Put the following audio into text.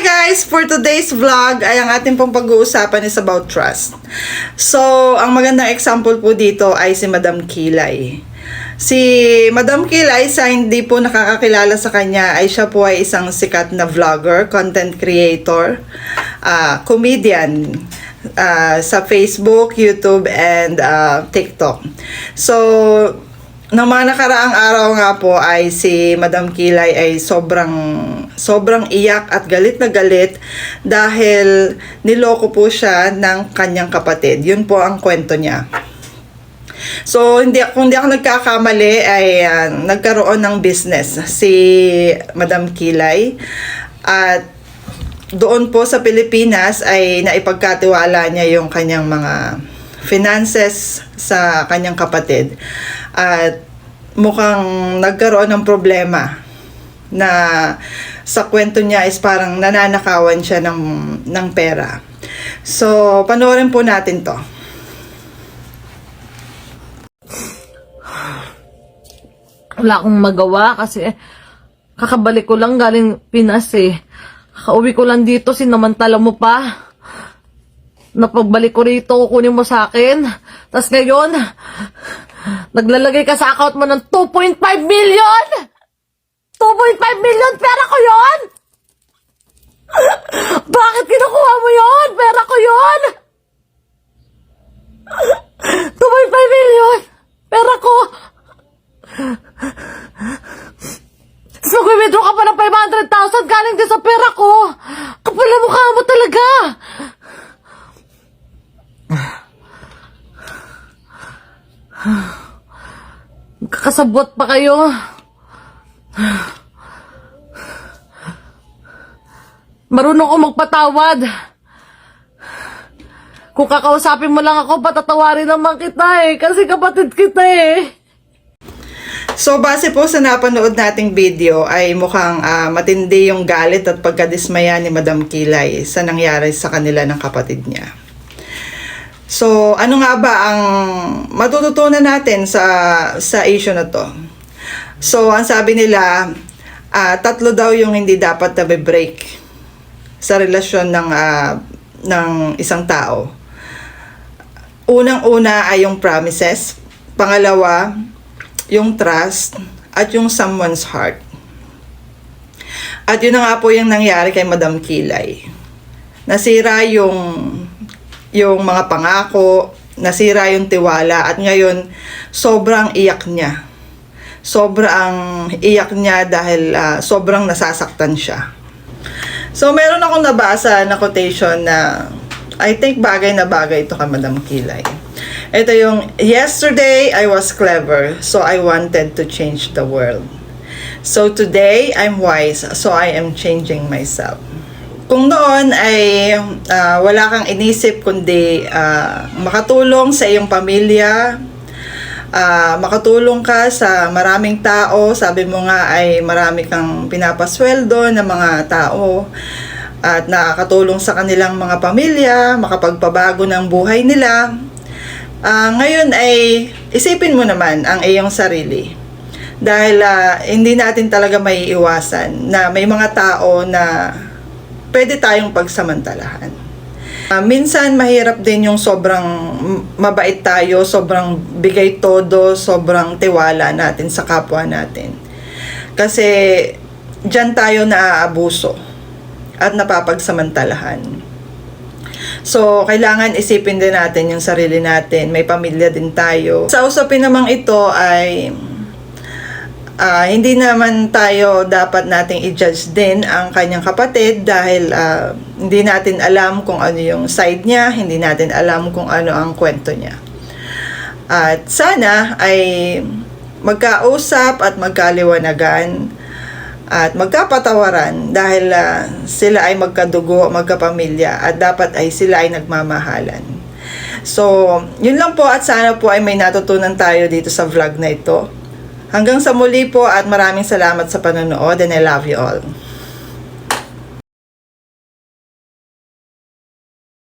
guys! For today's vlog ay ang ating pong pag-uusapan is about trust. So, ang magandang example po dito ay si Madam Kilay. Si Madam Kilay, sa hindi po nakakakilala sa kanya, ay siya po ay isang sikat na vlogger, content creator, ah, comedian ah, sa Facebook, YouTube, and ah, TikTok. So, Nang mga nakaraang araw nga po ay si Madam Kilay ay sobrang sobrang iyak at galit na galit dahil niloko po siya ng kanyang kapatid. Yun po ang kwento niya. So, hindi, kung hindi ako nagkakamali, ay ah, nagkaroon ng business si Madam Kilay. At doon po sa Pilipinas ay naipagkatiwala niya yung kanyang mga finances sa kanyang kapatid. At mukhang nagkaroon ng problema na sa kwento niya is parang nananakawan siya ng, ng pera. So, panoorin po natin to. wala akong magawa kasi kakabalik ko lang galing Pinas eh. Kakauwi ko lang dito, sinamantala mo pa. Napagbalik ko rito, kukunin mo sa akin. Tapos ngayon, naglalagay ka sa account mo ng 2.5 million! 2.5 million! Pera ko yon! Bakit kinukuha mo yon? Pera ko yon! 2.5 million! Pera ko! So, withdraw ka pa ng 500,000 galing din sa pera ko. Kapal na mukha mo talaga. Kakasabot pa kayo. Marunong ko magpatawad. Kung kakausapin mo lang ako, patatawarin naman kita eh. Kasi kapatid kita eh. So, base po sa napanood nating video ay mukhang ah, matindi yung galit at pagkadismaya ni Madam Kilay sa nangyari sa kanila ng kapatid niya. So, ano nga ba ang matututunan natin sa sa issue na to? So, ang sabi nila, ah, tatlo daw yung hindi dapat na break sa relasyon ng ah, ng isang tao. Unang-una ay yung promises. Pangalawa, yung trust at yung someone's heart. At yun na nga po yung nangyari kay Madam Kilay. Nasira yung yung mga pangako, nasira yung tiwala at ngayon sobrang iyak niya. Sobrang iyak niya dahil ah, sobrang nasasaktan siya. So meron akong nabasa na quotation na I think bagay na bagay ito kay Madam Kilay. Ito yung, yesterday I was clever, so I wanted to change the world. So today I'm wise, so I am changing myself. Kung noon ay ah, wala kang inisip kundi ah, makatulong sa iyong pamilya, ah, makatulong ka sa maraming tao, sabi mo nga ay marami kang pinapasweldo ng mga tao at nakakatulong sa kanilang mga pamilya, makapagpabago ng buhay nila. Ah, ngayon ay isipin mo naman ang iyong sarili. Dahil ah, hindi natin talaga may iwasan na may mga tao na pwede tayong pagsamantalahan. Ah, minsan mahirap din yung sobrang mabait tayo, sobrang bigay todo, sobrang tiwala natin sa kapwa natin. Kasi diyan tayo naaabuso at napapagsamantalahan. So, kailangan isipin din natin yung sarili natin. May pamilya din tayo. Sa usapin namang ito ay ah, hindi naman tayo dapat nating i-judge din ang kanyang kapatid dahil ah, hindi natin alam kung ano yung side niya, hindi natin alam kung ano ang kwento niya. At sana ay magkausap at magkaliwanagan at magkapatawaran dahil ah, sila ay magkadugo, magkapamilya at dapat ay sila ay nagmamahalan. So, yun lang po at sana po ay may natutunan tayo dito sa vlog na ito. Hanggang sa muli po at maraming salamat sa panonood and I love you all.